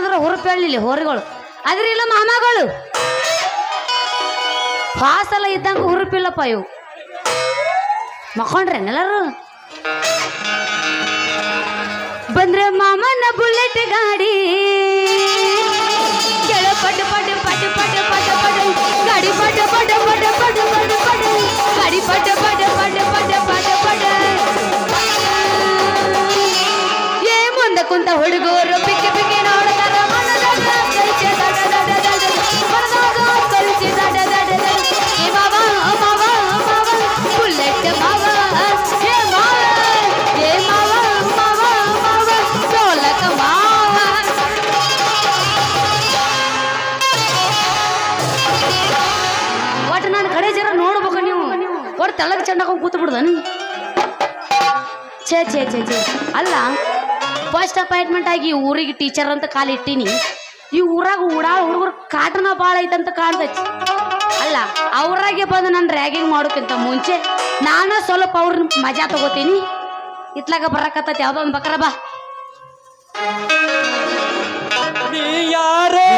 ಅಂದ್ರೆ ಹುರುಪೇಳಿಲ್ಲ ಹೋರಿಗಳು ಅದ್ರ ಇಲ್ಲ ಮಾಮಗಳು ಫಾಸಲ ಇದ್ದಂಗ ಹುರುಪಿಲ್ಲಪ್ಪ ಇವು ಮಕ್ಕೊಂಡ್ರೆ ಎಲ್ಲರೂ ಬಂದ್ರೆ ಮಾಮನ ಬುಲೆಟ್ ಗಾಡಿ ಏ ಮುಂದೆ ಕುಂತ ಹುಡುಗರು ಛೇ ಛೇ ಛೇ. ಛೇ ಅಲ್ಲ ಫಸ್ಟ್ ಅಪಾಯಿಂಟ್ಮೆಂಟ್ ಆಗಿ ಊರಿಗೆ ಟೀಚರ್ ಅಂತ ಕಾಲಿಟ್ಟೀನಿ ಈ ಊರಾಗ ಉಡಾಳ ಹುಡುಗರು ಕಾಟನ ಭಾಳ ಐತಂತ ಕಾಣ್ತೈತಿ ಅಲ್ಲ ಅವ್ರಾಗೆ ಬಂದು ನಾನು ರ್ಯಾಗಿಂಗ್ ಮಾಡೋಕ್ಕಿಂತ ಮುಂಚೆ ನಾನು ಸ್ವಲ್ಪ ಅವ್ರ ಮಜಾ ತಗೋತೀನಿ. ಇತ್ಲಾಗ ಬರಕತ್ತೈತಿ ಯಾವುದೋ ಒಂದು ಬಕರ ಬಾ. ನೀ ಯಾರೇ?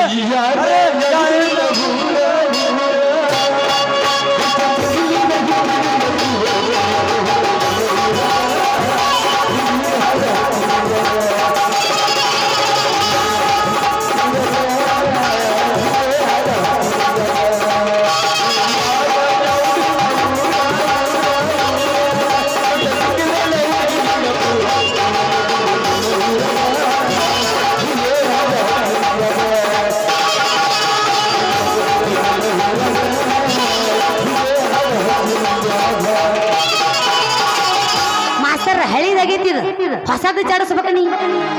ಹೊಸದು ಜಾಡಿಸ್ಬೇಕ ನೀ?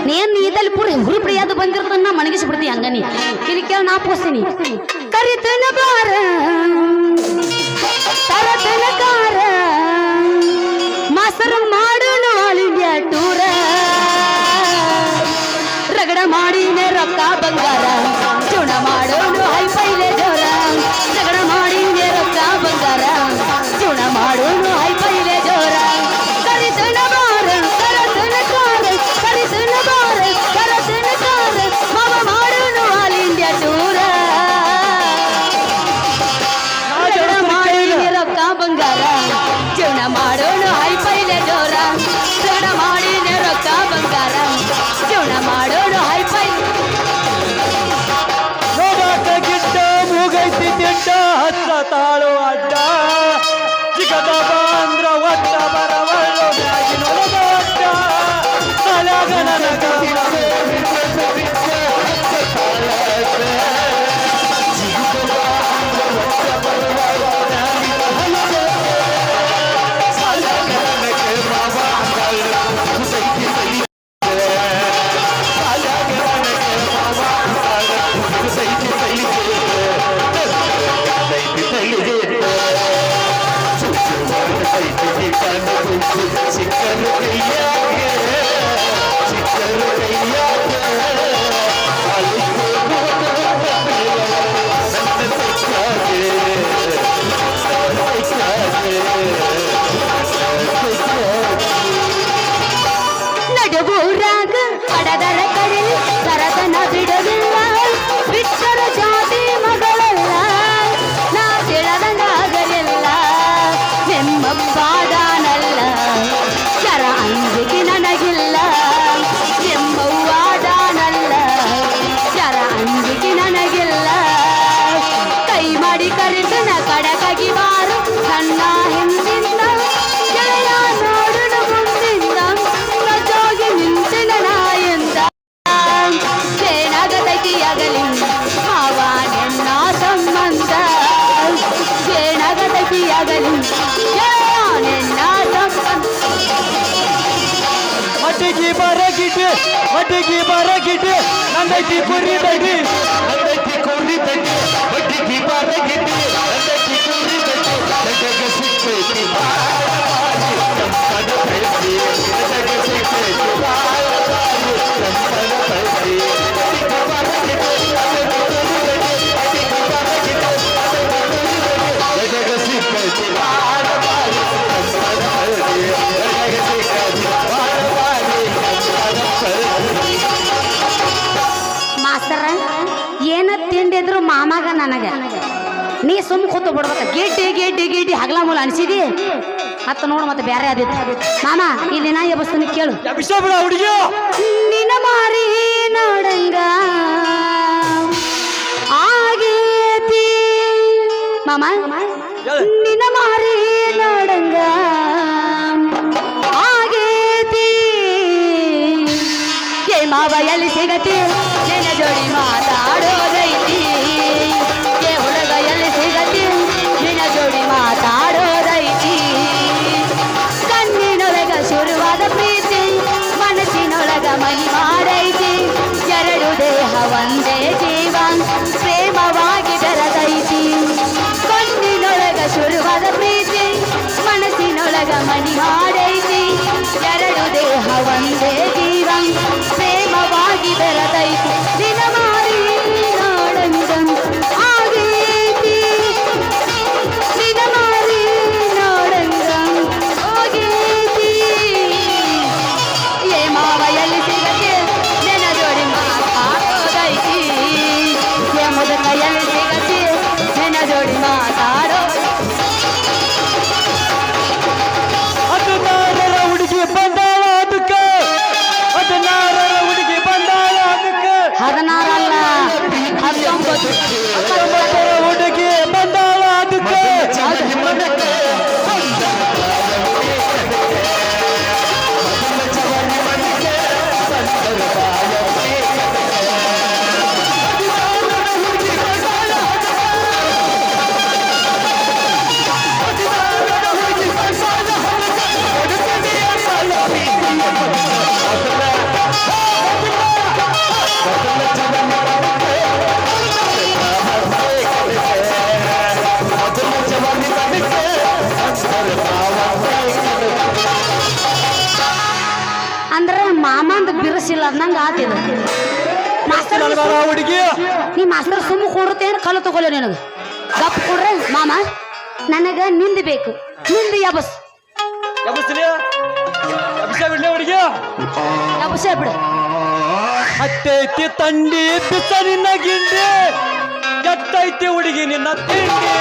ನೇನ್ ನೀದಲ್ಲಿ ಪುರಿ ಹುರುಪಡಿ ಅದು ಬಂದಿರ್ತನ್ನ ಮಣಗಿಸಿ ಬಿಡ್ತಿ ಹಂಗ ನೀ. ಇಲ್ಲಿ ಕೇಳ ನಾ ಪೋಸ್ತೀನಿ. ಕರಿತನ ಬಾರ ತರತನ ಕಾರ. ಮಾಸ್ತರ್ ಮಾಡೋಣ ಆಲ್ ಇಂಡಿಯಾ ಟೂರ. ರಗಡ ಮಾಡಿನ ರೊಕ್ಕ ಬಂಗಾರ. ಚುಣ ಮಾಡೋಣ ಮಾಡೋಣ ಹೈ ಪೈಲೆ ಜೋರ. ಮಾಡಿ ಮಾಡಿನೇ ರೊಕ್ಕ ಬಂಗಾರ. ಜೀವನ ಮಾಡೋಣ ಹೈ ಪೈ ಗಿಟ್ಟ ಮೂಗೈತಿ ತಿಟ್ಟ ಹತ್ತ ತಾಳು ಅಡ್ಡ. ನಂದೈತಿ ಕುರಿ ತಡಿ ನೀ ಸುಮ್ ಕೂತು ಬಿಡ್ಬೇಕ ಗಿಡ್ಡಿ ಗಿಡ್ಡಿ ಗಿಡ್ಡಿ ಹಗಲ ಮೂಲ ಅನ್ಸಿದಿ? ಮತ್ತ ನೋಡು ಮತ್ತೆ ಬೇರೆ ಆದಿತ್ತು ಮಾಮ ಇಲ್ಲಿ ನಾ ನೀ ಕೇಳು. ಎಬ್ಬಿಸ ಬಿಡ ಹುಡುಗಿ ನಿನ ಮಾರಿ ನೋಡಂಗ. ಆಗೇತಿ ಮಾಮ ನಿನ್ನ ನಿನ ಮಾರಿ ನೋಡಂಗ. ಆಗೇತಿ ಏ ಮಾವ ಎಲ್ಲಿ ಸಿಗತಿ? ನಿನ್ನ ಜೋಡಿ ಮಾತಾಡೋದೈತಿ মধ্যে ನನಗಾರ ಹುಡುಗಿ ನೀ ಮಾಸ್ತರ್ ಸುಮ್ಮ ಕೊಡುತ್ತೇನು ಕಲ್ಲು ತಗೊಳ್ಳಿ ನಿನಗೆ. ಗಪ್ ಕೊಡ್ರೆ ಮಾಮ ನನಗ ನಿಂದ ಬೇಕು. ನಿಂದ ಯಬಸ್. ಯಬಸ್ಲಿ ಎಬ್ಬಿಸ ಬಿಡ್ಲಿ ಹುಡುಗಿ ಯಬಸೇ ಬಿಡು. ಹತ್ತೈತಿ ತಂಡಿ ಬಿಸ ನಿನ್ನ ಗಿಂಡಿ. ಕೆಟ್ಟೈತಿ ಹುಡುಗಿ ನಿನ್ನ ತಿಂಡಿ.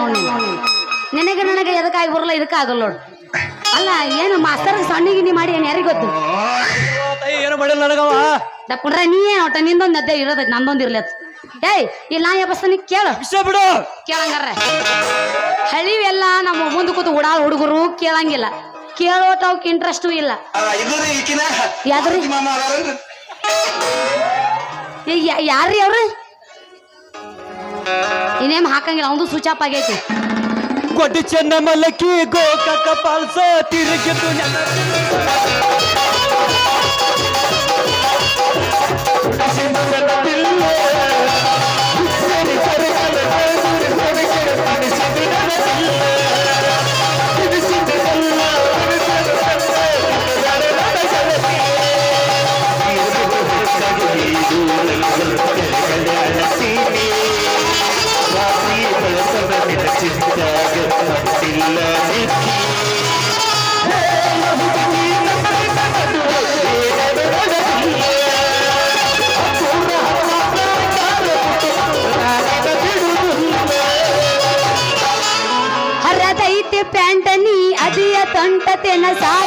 ನೋಡಿ ನಿನಗೆ ನನಗೆ ಎದಕ್ಕಾಗಿ ಬರಲ್ಲ ಇದಕ್ಕಾಗಲ್ಲ ನೋಡು. ಅಲ್ಲ ಏನು ಮಾಸ್ತರ್ ಸಣ್ಣ ನೀ ಮಾಡಿ ಏನು ಯಾರಿಗೆ ಗೊತ್ತು? ಏನು ಮಾಡಿಲ್ಲ ನನಗವ? ದಪ್ಕೊಂಡ್ರೆ ನೀ ಏನು ಒಟ್ಟ ನಿಂದೊಂದು ಅದೇ ಇರೋದೈತೆ ನಂದೊಂದು ಇರ್ಲತ್ ಏಯ್ ಇಲ್ಲ ನಾ ಯಬಸ್ತಾನಿ ಕೇಳು ಬಿಡು. ಕೇಳಂಗಾರ ಹಳಿವೆಲ್ಲ ನಮ್ಮ ಮುಂದೆ ಕೂತು ಉಡಾಳ ಹುಡುಗರು ಕೇಳಂಗಿಲ್ಲ. ಕೇಳೋಟ ಅವಕ್ಕೆ ಇಂಟ್ರೆಸ್ಟು ಇಲ್ಲ. ಯಾವ್ದ್ರಿ ಯಾರ್ರಿ ಅವ್ರು? ಇನ್ನೇಮ್ ಹಾಕಂಗಿಲ್ಲ ಅವನು ಸ್ವಿಚ್ ಆಫ್ ಆಗೈತಿ. ಗೊಡ್ಡಿ ಚೆನ್ನ ಮಲ್ಲಕ್ಕಿ ಗೋಕಾಕ ಪಾಲ್ಸ ತಿರುಗಿತು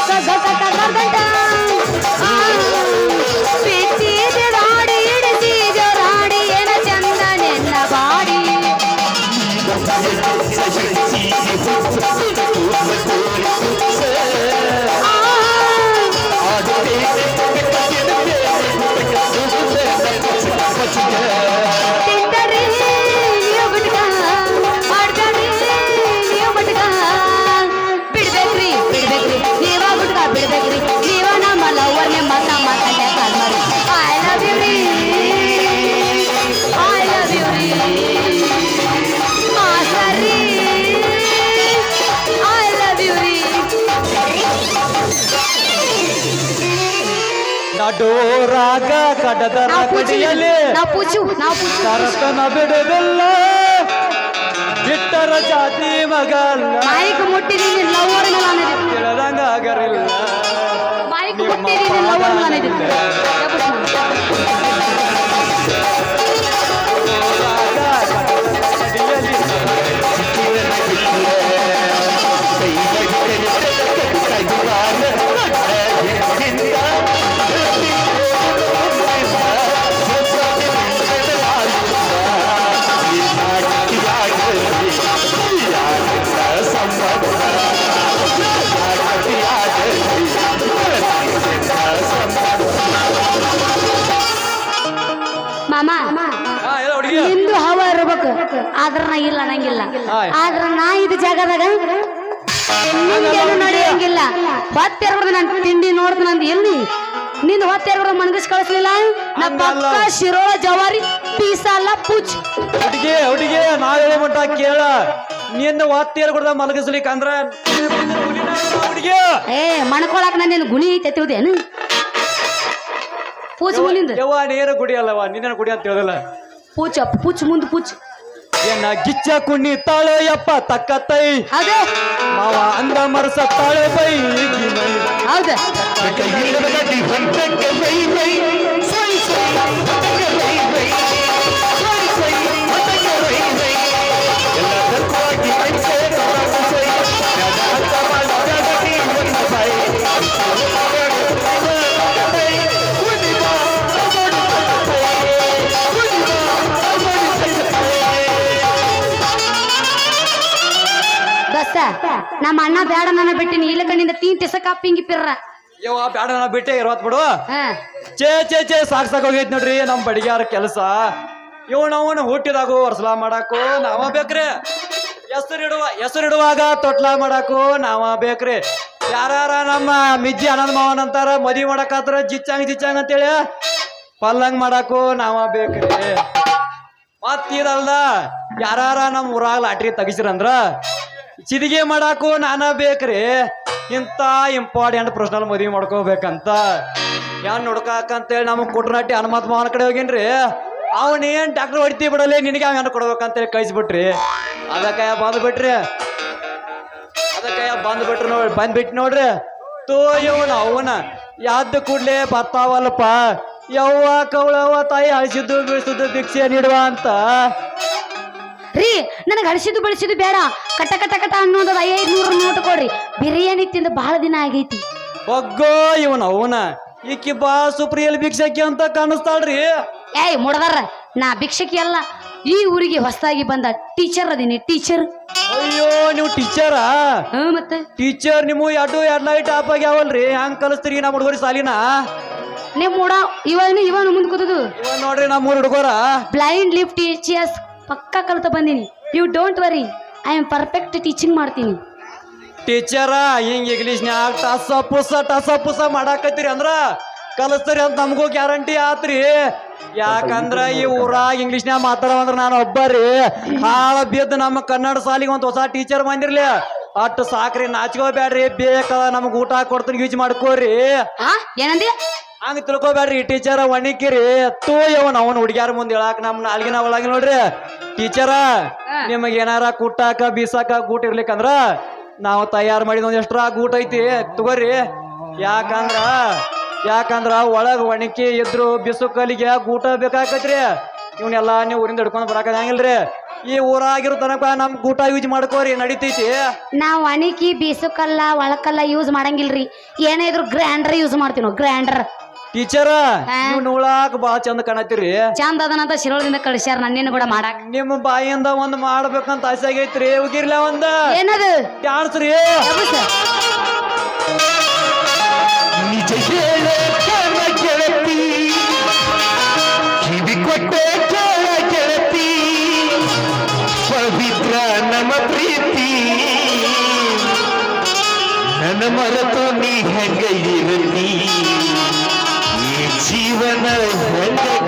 ತೊಂಟತೆನ ಸಾಕ ಆಡೋರಾಗ ಕಡದರ ಕಡಿಯಲ್ಲಿ ತರತನ ಬಿಡುದಿಲ್ಲ ಬಿಟ್ಟರ ಮುಟ್ಟಿ ಮಗಲ್ಲ. ಲವರ್ ಮುಟ್ಟಿದೀನಿ ಆದ್ರ ನಾ ಇಲ್ಲ ಅನ್ನಂಗಿಲ್ಲ. ಆದ್ರ ನಾ ಇದು ಜಾಗದಾಗ ನಡೆಯಂಗಿಲ್ಲ ಹೊತ್ತೆರ್ಬಿಡ್ದು ನಾನು ತಿಂಡಿ ನೋಡ್ದು ನಂದು ಎಲ್ಲಿ ನಿನ್ನ ಹೊತ್ತೆರ್ಬಿಡ್ದು ಮಣಗಿಸ್ ಕಳಿಸ್ಲಿಲ್ಲ? ನಾ. ಪಕ್ಕ ಶಿರೋಳ ಜವಾರಿ ಪೀಸಲ್ಲ ಪೂಜ್ ಪೂಚ್ ಹುಡುಗಿ ಹುಡುಗಿ ನಾ ಹೇಳಿ ಮಟ್ಟ ಕೇಳ. ನಿನ್ನ ಒತ್ತೇರ್ ಕೊಡ್ದ ಮಲಗಿಸ್ಲಿಕ್ಕೆ ಅಂದ್ರ ಹುಡುಗಿ. ಏ ಮಣ್ಕೊಳಕ್ ನಾನು ಗುಣಿ ಐತೆ ತಿಳ್ದೇನು ಪೂಚ್ ಮುಂದಿಂದ ಯವ್ವ ನೀರು ಅಲ್ಲವ ನಿನ್ನ ಗುಡಿ ಅಂತ ಹೇಳಲ್ಲ. ಪೂಚ ಪೂಚ್ ಮುಂದ್ ಪೂಚ್. ಏನ ಗಿಚ್ಚ ಕುಣ್ಣಿ ತಾಳೆ ಯಪ್ಪ ತಕ್ಕ ತೈ. ಹೌದೇ. ಮಾವ ಅಂದ ಮರಸ ತಾಳೆ ಬೈ. ಹೌದೇ. ದೋಸ್ತ ನಮ್ಮ ಅಣ್ಣ ಬೇಡ ನನ್ನ ಬಿಟ್ಟಿನಿ. ಇಲ್ಲ ಕಣ್ಣಿಂದ ತೀನ್ ತಿಸಕ ಪಿಂಗಿ ಪಿರ್ರ ಯವ್ವ ಬ್ಯಾಡ ನಾ ಬಿಟ್ಟೆ ಇರೋತ್ ಬಿಡು. ಹಾ. ಚೇ ಚೇ ಚೇ ಸಾಕ್ ಸಾಕ್ ಹೋಗೈತ್ ನೋಡ್ರಿ ನಮ್ ಬಡಿಗಾರ ಕೆಲಸ. ಇವ್ ನಾವು ಹುಟ್ಟಿದಾಗು ವರ್ಸಲ ಮಾಡಾಕು ನಾವ ಬೇಕ್ರಿ. ಹೆಸರಿಡುವ ಹೆಸರಿಡುವಾಗ ತೊಟ್ಲ ಮಾಡಾಕು ನಾವ ಬೇಕ್ರಿ. ಯಾರ ನಮ್ಮ ಮಿಜ್ಜಿ ಆನಂದ್ ಮಾವನ್ ಅಂತಾರ ಮದ್ವಿ ಮಾಡಕಾತ್ರ ಜಿಚ್ಚಂಗ್ ಜಿಚ್ಚಂಗ್ ಅಂತೇಳಿ ಪಲ್ಲಂಗ್ ಮಾಡಾಕು ನಾವ ಬೇಕ್ರಿ. ಮತ್ತಿದಲ್ದ ಯಾರ ನಮ್ಮ ಊರಾಗ ಲಾಟ್ರಿ ತೆಗಿಸಿರಂದ್ರ ಚಿದಿಗೆ ಮಾಡಾಕು ನಾನ ಬೇಕ್ರಿ. ಇಂಥ ಇಂಪಾರ್ಟೆಂಟ್ ಪ್ರಶ್ನಲ್ ಮದುವೆ ಮಾಡ್ಕೋಬೇಕಂತ. ಯಾನ್ ನೋಡ್ಕಾಕಂತೇಳಿ ನಮಗೆ ಕುಟ್ರನಟ್ಟಿ ಹನುಮಂತ ಮಾವನ ಕಡೆ ಹೋಗಿನ್ರಿ. ಅವನ್ ಏನ್ ಡಾಕ್ಟರ್ ಹೊಡಿತಿ ಬಿಡಲಿ, ನಿನಗೆ ಅವ್ನ ಕೊಡ್ಬೇಕಂತೇಳಿ ಕಳಿಸ್ಬಿಟ್ರಿ. ಅದಕ್ಕೆ ಬಂದ್ಬಿಟ್ರಿ. ಅದಕ್ಕೆ ಬಂದ್ಬಿಟ್ರಿ ನೋಡಿ ಬಂದ್ಬಿಟ್ಟು ನೋಡ್ರಿ. ತೋ ಇವನ ಅವನ ಯಾದ ಕೂಡ್ಲೆ ಬರ್ತಾವಲ್ಲಪ್ಪ. ಯವ್ವ ಕವಳವ್ವ ತಾಯಿ ಅಳಿಸಿದ್ದು, ಬೀಳಿಸಿದ್ದು ಭಿಕ್ಷೆ ನೀಡುವ ಅಂತ. ರೀ ನನಗೆ ಅಳಿಸಿದ್ದು ಬೆಳೆಸಿದ್ದು ಬೇಡ. ಕಟ್ಟ ಕಟ್ಟ ಕಟ್ಟ ಅನ್ನೋದು ಐದು ನೂರು ನೋಟ್ ಕೊಡ್ರಿ. ಬಿರಿಯಾನಿ ತಿಂದು ಬಹಳ ದಿನ ಆಗೈತಿ. ಒಗ್ಗೋ ಇವನ ಅವನ. ಈಕಿ ಬಾ ಸುಪ್ರಿಯಲ್ ಭಿಕ್ಷಕಿ ಅಂತ ಕಾಣಿಸ್ತಾಳ್ರಿ. ಏಯ್ ಮುಡದಾರ ನಾ ಭಿಕ್ಷಕಿ ಅಲ್ಲ. ಈ ಊರಿಗೆ ಹೊಸದಾಗಿ ಬಂದ ಟೀಚರ್ ಅದೀನಿ ಟೀಚರ್. ಅಯ್ಯೋ ನೀವು ಟೀಚರಾ? ಮತ್ತೆ? ಟೀಚರ್ ನಿಮ್ಮ ಎರಡು ಎರಡ್ ಲೈಟ್ ಆಫ್ ಆಗ್ಯಾವಲ್ರಿ ಹಂಗ್ ಕಲಿಸ್ತೀರಿ ನಮ್ಮ ಹುಡುಗರಿ ಸಾಲಿನ? ನಿಮ್ಮ ಮೂಡ ಇವನು ಇವನು ಮುಂದೆ ಕೂತದು. ನೋಡ್ರಿ ನಮ್ಮ ಮೂರು ಹುಡುಗರ. ಬ್ಲೈಂಡ್ ಲಿಫ್ಟ್ ಟೀಚರ್ಸ್ ಪಕ್ಕ ಕಲಿತ ಬಂದೀನಿ. You don't worry I am perfect teaching ಮಾಡ್ತೀನಿ. ಟೀಚರ ಹಿಂಗ್ ಇಂಗ್ಲೀಷ್ನ್ಯಾಗ ಟಸ ಪುಸ ಟಸ ಪುಸ ಮಾಡಾಕತ್ತೀರಿ ಅಂದ್ರ ಕಲಿಸ್ತೀರಿ ಅಂತ ನಮಗೂ ಗ್ಯಾರಂಟಿ ಆತ್ರಿ. ಯಾಕಂದ್ರ ಈ ಊರಾಗ ಇಂಗ್ಲೀಷ್ನ್ಯಾಗ ಮಾತಾಡವಂದ್ರ ನಾನು ಒಬ್ಬರಿ. ಹಾಳ ಬಿದ್ದು ನಮ್ಮ ಕನ್ನಡ ಸಾಲಿಗೆ ಒಂದು ಹೊಸ ಟೀಚರ್ ಬಂದಿರ್ಲಿ. ಅಟ್ಟು ಸಾಕ್ರಿ ನಾಚ್ಕೋಬೇಡ್ರಿ. ಬೇಕಾದ ನಮ್ಗೆ ಊಟ ಕೊಡ್ತೀನಿ ಯೂಸ್ ಮಾಡ್ಕೋರಿ. ಏನಂದಿ? ಹಂಗ ತಿಳ್ಕೊಬೇಡ್ರಿ ಟೀಚರ ಒಣಿಕಿರಿ ತೋಯವನ್ ಅವನ್ ಅವನ್ ಹುಡುಗ್ಯಾರ ಮುಂದೆ ಹೇಳಾಕ ನಮ್ ನಾಲ್ಗಿನ ಒಳಗೆ ನೋಡ್ರಿ. ಟೀಚರ ನಿಮಗೆ ನಿಮಗ್ ಏನಾರ ಕುಟ್ಟಾಕ ಬೀಸಾಕ ಗೂಟ್ ಇರ್ಲಿಕ್ಕಂದ್ರ ನಾವು ತಯಾರು ಮಾಡಿದ ಒಂದ್ ಎಷ್ಟ್ರ ಗೂಟ್ ಐತಿ. ತಗೋರಿ. ಯಾಕಂದ್ರ ಯಾಕಂದ್ರ ಒಳಗ್ ಒಣಕಿ ಇದ್ರು ಬಿಸು ಕಲಿಗೆ ಗೂಟ ಬೇಕಾಕತ್ರಿ. ಇವನ್ನೆಲ್ಲ ನೀವು ಊರಿಂದ ಹಿಡ್ಕೊಂಡ್ ಬರಾಕ ಹಂಗಿಲ್ರಿ ಈ ಊರಾಗಿರೋ ತನಕ ನಮ್ ಗೂಟ ಯೂಸ್ ಮಾಡ್ಕೋರಿ ನಡಿತೈತಿ. ನಾವು ಅಣಿಕಿ ಬೀಸುಕಲ್ಲ ಒಳಕಲ್ಲ ಯೂಸ್ ಮಾಡಂಗಿಲ್ರಿ. ಏನೇ ಇದ್ರು ಗ್ರ್ಯಾಂಡರ್ ಯೂಸ್ ಮಾಡ್ತೀವಿ ನಾವು ಗ್ರ್ಯಾಂಡರ್ ಟೀಚರ. ನೀವು ನೋಡಾಕ ಬಾಳ ಚಂದ ಕಾಣತ್ತೀರಿ. ಚಂದ ಅದನಂತ ಶಿರೋಳದಿಂದ ಕಳಿಸ್ಯಾರ ನನ್ನೇನು ಕೂಡ ಮಾಡಾಕ. ನಿಮ್ಮ ಬಾಯಿಂದ ಒಂದ್ ಮಾಡ್ಬೇಕಂತ ಆಸೆ ಆಗೈತ್ರಿ ಉಗಿರ್ಲ ಒಂದ? ಏನದು? ಡ್ಯಾನ್ಸ್ ರೀ. ನಿಜ ಹೇಳೋ ಗೆಳತಿ ಕಿವಿ ಕೊಟ್ಟೆ ಕೇಳ ಗೆಳತಿ ಪವಿತ್ರ ನಮ್ಮ ಪ್ರೀತಿ. ನನ್ನ ಮರೆತು ನೀ ಹೆಂಗ me des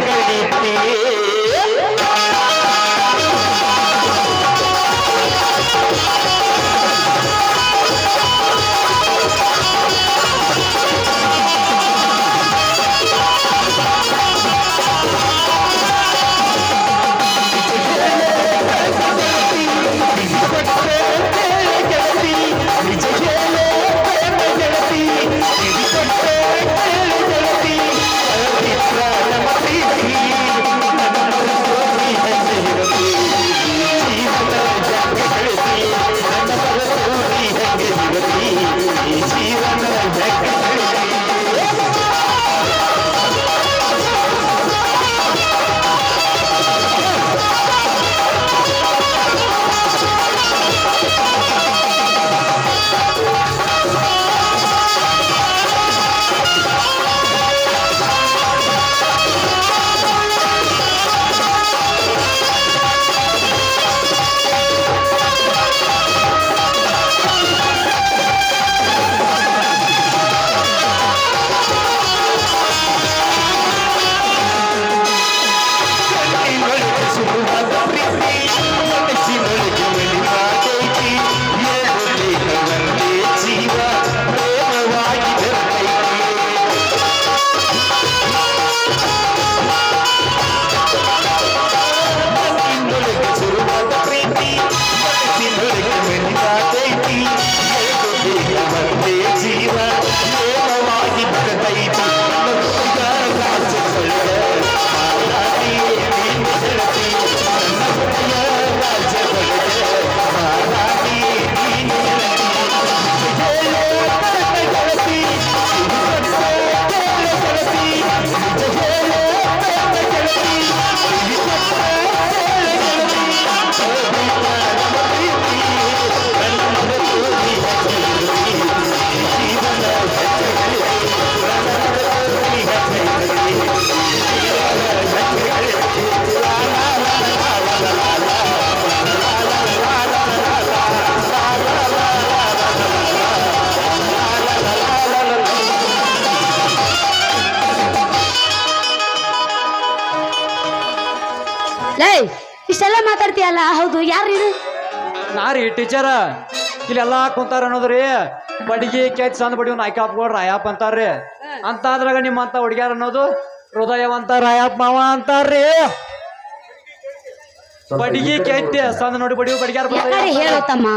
ಹೌದು ಯಾರು ಇದು? ನಾ ರೀ ಟೀಚರ. ಇಲ್ಲೆಲ್ಲ ಕುಂತಾರ ಅನ್ನೋದ್ರಿ ಬಡಿಗೆ ಕೆಚ್ ಅಂದ್ ಬಡಿ ನಾಯ್ಕ ಹಾಪ್ಕೊಡ್ ರಾಯಪ್ಪ ಅಂತಾರ್ರಿ ಅಂತ ಅದ್ರಾಗ ನಿಮ್ಮಂತ ಹುಡುಗ್ಯಾರ ಅನ್ನೋದು ಹೃದಯವಂತ ರಾಯಪ್ಪ ಮಾವ ಅಂತಾರ್ರಿ ಬಡಿಗೆ ಕೆತ್ತೆ ಸಂದ್ ನೋಡಿ ಬಡಿ ಬಡಿಗ್ಯಾರ ಯಾಕಡೆ ಹೇಳು ತಮ್ಮ?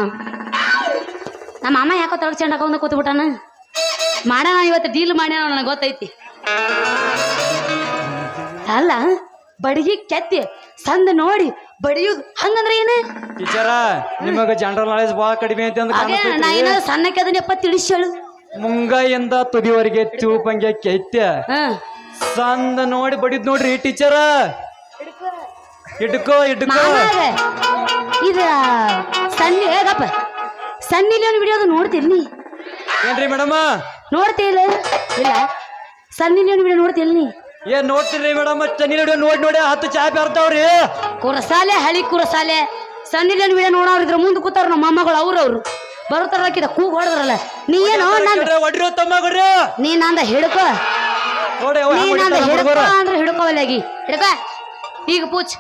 ನಮ್ಮ ಅಮ್ಮ ಯಾಕೋ ತೊಳಗ್ ಚೆಂಡ ಹಾಕೊಂಡ ಕೂತ್ ಬಿಟ್ಟಾನ ಮಾಡೋಣ ಇವತ್ತು ಡೀಲ್ ಮಾಡ್ಯಾನ ನನಗೆ ಗೊತ್ತೈತಿ. ಅಲ್ಲ ಬಡಿಗೆ ಕೆತ್ತಿ ಸಂದ ನೋಡಿ ಬಡಿಯುದು? ಹಂಗಂದ್ರೆ ಏನು? ಟೀಚರ ನಿಮಗೆ ಜನರಲ್ ನಾಲೆಜ್ ಬಹಳ ಕಡಿಮೆ ಐತಿ ಅಂತ ಹಾಗೆ ನಾ ಕಾಣಿಸ್ತೈತಿ ಸಣ್ಣಕ್ಕೆ ಅದನ್ನಪ್ಪ ತಿಳಿಸಳು ಮುಂಗೈಯಿಂದ ತುದಿವರೆಗೆ ಚೂಪಂಗೆ ಕೈತ್ಯ ಹಾ. ಸಂದ ನೋಡಿ ಬಡಿದ್ ನೋಡ್ರಿ ಟೀಚರ. ಇಡ್ಕೋ ಇಡ್ಕೋ ಮಾಮಾಗ ಇದ ಸಣ್ಣ ಹೇಗಪ್ಪ ಸನ್ನಿಲಿ ಒಂದು ವಿಡಿಯೋ ನೋಡ್ತೀನಿ ನೀ? ಏನ್ರಿ ಮೇಡಮ್? ನೋಡ್ತಿಲ್ಲ ಇಲ್ಲ? ಸಣ್ಣ ಒಂದು ವಿಡಿಯೋ ನೋಡ್ತಿಲ್ಲ ನೀ? ಏನ್ ನೋಡ್ತೀರಿ ಮೇಡಮ್ ಚನ್ನಿ ನೋಡಿ ನೋಡಿ ನೋಡಿ ಹತ್ತು ಚಾಪಿ ಬರ್ತಾವ್ರಿ ಕುರಸಾಲೆ ಹಳಿ ಕುರಸಾಲೆ. ಸನ್ನಿ ಒಂದು ವಿಡಿಯೋ ನೋಡೋರು ಇದ್ರ ಮುಂದೆ ಕೂತಾರ ನಮ್ಮ ಮೊಮ್ಮಗಳು ಅವ್ರವ್ರು. ಬರ್ತಾರ ಹಾಕಿದ ಕೂಗ್ ಹೊಡೆದ್ರಲ್ಲ. ನೀ ಏನೋ ನಂದ ಒಡ್ರಿ ತಮ್ಮ ಕೊಡ್ರಿ ನೀ ನಂದ ಹಿಡ್ಕೋ. ನೋಡಿ ಅವ ನೀ ನಂದ ಹಿಡ್ಕೋ. ಅಂದ್ರೆ ಹಿಡ್ಕೋವಲ್ಲಾಗಿ ಹಿಡ್ಕ. ಈಗ ಪೂಚ್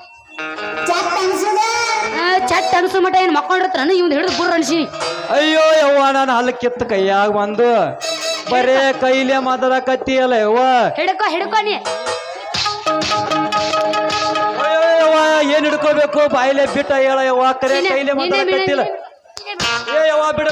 ಚಟ್ ಅನ್ಸು ಮಟ ಏನ್ ಮಕ್ಕೊಂಡಿರ್ತಾನ? ಇವ್ನ ಹಿಡಿದು ಬುರ್ರ ಅನ್ಸಿ. ಅಯ್ಯೋ ಯವ್ವ ನಾನು ಹಲ್ಲ ಕಿತ್ತ ಕೈಯಾಗ ಬಂದು. ಬರೇ ಕೈಲೇ ಮಾತಾಡಕತ್ತಿ ಅಲ್ಲ ಯವ್ವ. ಹಿಡ್ಕೋ ಹಿಡ್ಕೋ ನೀ. ಯವ್ವ ಏನ್ ಹಿಡ್ಕೋಬೇಕು? ಬಾಯಿಲೆ ಬಿಟ್ಟ ಹೇಳ ಯವ್ವ. ಕರೆ ಕೈಲೇ ಮಾತಾಡಕತ್ತಿಲ್ಲ ಏ ಯವ್ವ ಬಿಡ.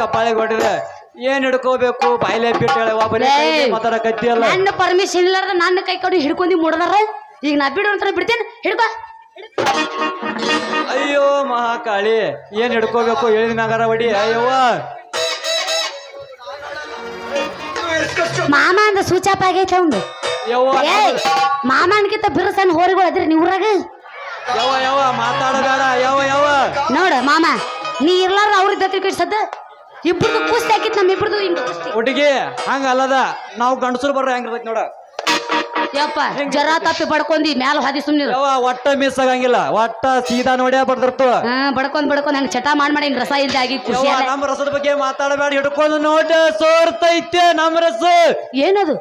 ಕಪಾಳಿಗೆ ಹೊಡಿದೆ ಏನ್ ಹಿಡ್ಕೋಬೇಕು? ಬಾಯಿಲೆ ಬಿಟ್ಟು ಒಬ್ಬನೇ ನನ್ನ ಪರ್ಮಿಷನ್ ಇಲ್ಲಾರ್ದ ನನ್ನ ಕೈ ಕಡೆ ಹಿಡ್ಕೊಂಡಿ ಮುಡದಾರ? ಈಗ ನಾ ಬಿಡು ಅಂತ ಬಿಡ್ತೇನೆ ಹಿಡ್ಕೋ. ಅಯ್ಯೋ ಮಹಾಕಾಳಿ ಏನ್ ಹಿಡ್ಕೋಬೇಕು? ಹೇಳಿದ ನಗರ ಹೊಡಿ ಅಯ್ಯವ್ವ. ಮಾಮ ಅಂದ ಸೂಚಾಪ ಆಗೈತೆ ಅವ್ನು ಯವ್ವ ಮಾಮ ಅನ್ಕಿಂತ ಬಿರುಸನ್ ಹೋರಿಗಳು ಅದ್ರಿ ನೀವ್ರಾಗ ಯವ್ವ ಯವ್ವ ಮಾತಾಡಬೇಡ. ಯವ್ವ ಯವ್ವ. ನೋಡ ಮಾಮ ನೀ ಇರ್ಲಾರ ಅವ್ರ ದತ್ತಿ ಸದ್ದ ಇಬ್ರದು ಕುಸ್ತಿ ಹಾಕಿತ್ ನಮ್ ಇಬ್ರದು ಹಿಂಗ್ ಕುಸ್ತಿ. ಹುಡುಗಿ ಹಂಗ ಅಲ್ಲದ ನಾವು ಗಂಡಸರು ಬರ್ರ ಹೆಂಗಿರ್ತೈತಿ ನೋಡ. ಯಪ್ಪ ಜರ ತಪ್ಪಿ ಬಡ್ಕೊಂಡಿ ಮ್ಯಾಲ ಹಾದಿ ಸುಮ್ನೆ ಯವ್ವ ಒಟ್ಟ ಮಿಸ್ ಆಗಂಗಿಲ್ಲ ಒಟ್ಟ ಸೀದಾ ನೋಡ್ಯಾ ಬರ್ದಿರ್ತು. ಹಾ ಬಡ್ಕೊಂಡ್ ಬಡ್ಕೊಂಡ್ ಹಂಗ ಚಟ ಮಾಡ್ ಮಾಡಿ ಹಿಂಗ್ ರಸ ಇಲ್ದ ಆಗಿ ಖುಷಿ ಯವ್ವ ನಮ್ಮ ರಸದ ಬಗ್ಗೆ ಮಾತಾಡಬೇಡ ಹಿಡ್ಕೊಂಡು ನೋಡ ಸೋರ್ತೈತೆ ನಮ್ಮ ರಸ. ಏನದು?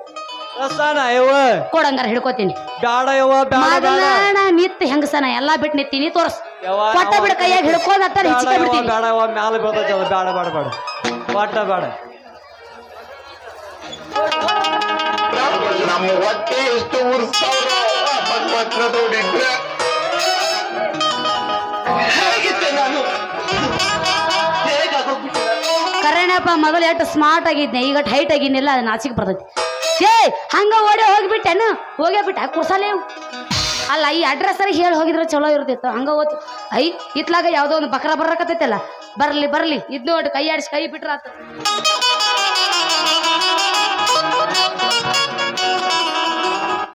ರಸನ ಯವ್ವ? ಕೊಡಂಗಾರ ಹಿಡ್ಕೋತೀನಿ. ಬ್ಯಾಡ ಯವ್ವ ಬ್ಯಾಡ ಬ್ಯಾಡ. ಮೊದಲ ನಿತ್ ಹೆಂಗಸನ ಎಲ್ಲಾ ಬಿಟ್ಟು ನಿತ್ತೀನಿ ತೋರ್ಸ್. ಯವ್ವ ಕೊಟ್ಟ ಬಿಡ ಕೈಯಾಗ ಹಿಡ್ಕೊಂಡ್ ಹತ್ತಾರ ಬ್ಯಾಡ ಹಿಚ್ಕ ಯವ್ವ, ಬಿಡ್ತೀನಿ. ಬ್ಯಾಡ ಯವ್ವ ಮ್ಯಾಲ ಬೀಳ್ತೈತಿ ಅದು ಬ್ಯಾಡ ಬ್ಯಾಡ ಬ್ಯಾಡ. ಒಟ್ಟ ಬೇಡ. ನಮ್ಮ ಹೊಟ್ಟೆ ಎಷ್ಟು ಉರ್ಸ್ತಾವ್ರ ಮಕ್ಕಳ ನೋಡಿದ್ರೆ. ಹೇಗಿದ್ದೆ ನಾನು? ಹೇಗಾಗೋಗ್ಬಿಟ್ಟೆ ಕರೆನಪ್ಪ ಮೊದಲು ಎಷ್ಟು ಸ್ಮಾರ್ಟ್ ಆಗಿದ್ದೆ ಈಗ ಟೈಟ್ ಆಗಿದ್ನೆಲ್ಲ ಅದು ನಾಚಿಕೆ ಬರ್ತೈತಿ ಏ ಹಂಗ ಓಡಿ ಹೋಗ್ಬಿಟ್ಟೆನು ಹೋಗೇ ಬಿಟ್ಟ ಕುರ್ಸಲೇ ಅಲ್ಲ ಈ ಅಡ್ರೆಸ್ ಹೇಳಿ ಹೋಗಿದ್ರೆ ಚಲೋ ಇರ್ತಿತ್ತು. ಹಂಗ ಓದ್ ಐ ಇತ್ಲಾಗ ಯಾವುದೋ ಒಂದು ಬಕ್ರ ಬರಕತ್ತೈತಲ್ಲ. ಬರ್ಲಿ ಬರ್ಲಿ. ಇದ್ ನೋಡಿ ಕೈ ಆಡಿಸಿ ಕೈ ಬಿಟ್ರ ಆತ.